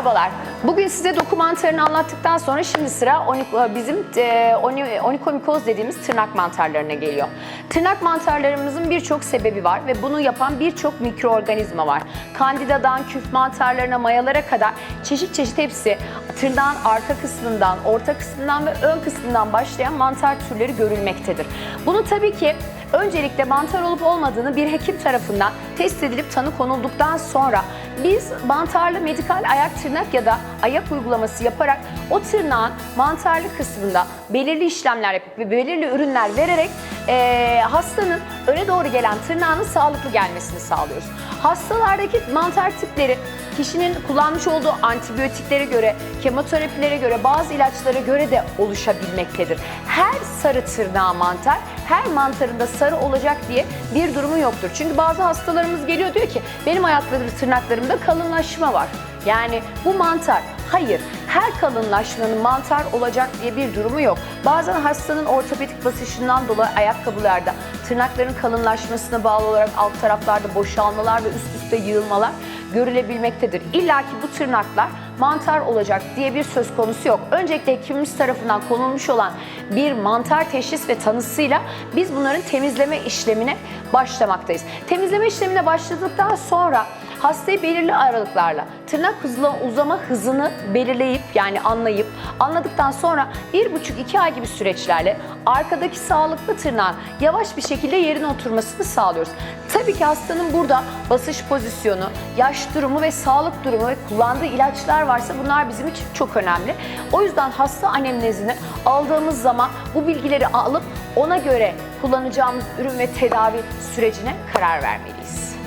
Merhabalar. Bugün size dokumantarını anlattıktan sonra şimdi sıra onik, bizim e, oni- onikomikoz dediğimiz tırnak mantarlarına geliyor. Tırnak mantarlarımızın birçok sebebi var ve bunu yapan birçok mikroorganizma var. Kandidadan küf mantarlarına, mayalara kadar çeşit çeşit hepsi tırnağın arka kısmından, orta kısmından ve ön kısmından başlayan mantar türleri görülmektedir. Bunu tabii ki Öncelikle mantar olup olmadığını bir hekim tarafından test edilip tanı konulduktan sonra biz mantarlı medikal ayak tırnak ya da ayak uygulaması yaparak o tırnağın mantarlı kısmında belirli işlemler yapıp ve belirli ürünler vererek eee, hastanın öne doğru gelen tırnağının sağlıklı gelmesini sağlıyoruz. Hastalardaki mantar tipleri kişinin kullanmış olduğu antibiyotiklere göre, kemoterapilere göre, bazı ilaçlara göre de oluşabilmektedir. Her sarı tırnağı mantar, her mantarında sarı olacak diye bir durumu yoktur. Çünkü bazı hastalarımız geliyor diyor ki benim ayaklarım tırnaklarımda kalınlaşma var. Yani bu mantar. Hayır, her kalınlaşmanın mantar olacak diye bir durumu yok. Bazen hastanın ortopedik basışından dolayı ayakkabılarda tırnakların kalınlaşmasına bağlı olarak alt taraflarda boşalmalar ve üst üste yığılmalar görülebilmektedir. İlla ki bu tırnaklar mantar olacak diye bir söz konusu yok. Öncelikle hekimimiz tarafından konulmuş olan bir mantar teşhis ve tanısıyla biz bunların temizleme işlemine başlamaktayız. Temizleme işlemine başladıktan sonra hastayı belirli aralıklarla tırnak hızla uzama hızını belirleyip yani anlayıp anladıktan sonra bir buçuk iki ay gibi süreçlerle arkadaki sağlıklı tırnağın yavaş bir şekilde yerine oturmasını sağlıyoruz. Tabii ki hastanın burada basış pozisyonu, yaş durumu ve sağlık durumu ve kullandığı ilaçlar varsa bunlar bizim için çok önemli. O yüzden hasta anemnezini aldığımız zaman bu bilgileri alıp ona göre kullanacağımız ürün ve tedavi sürecine karar vermeliyiz.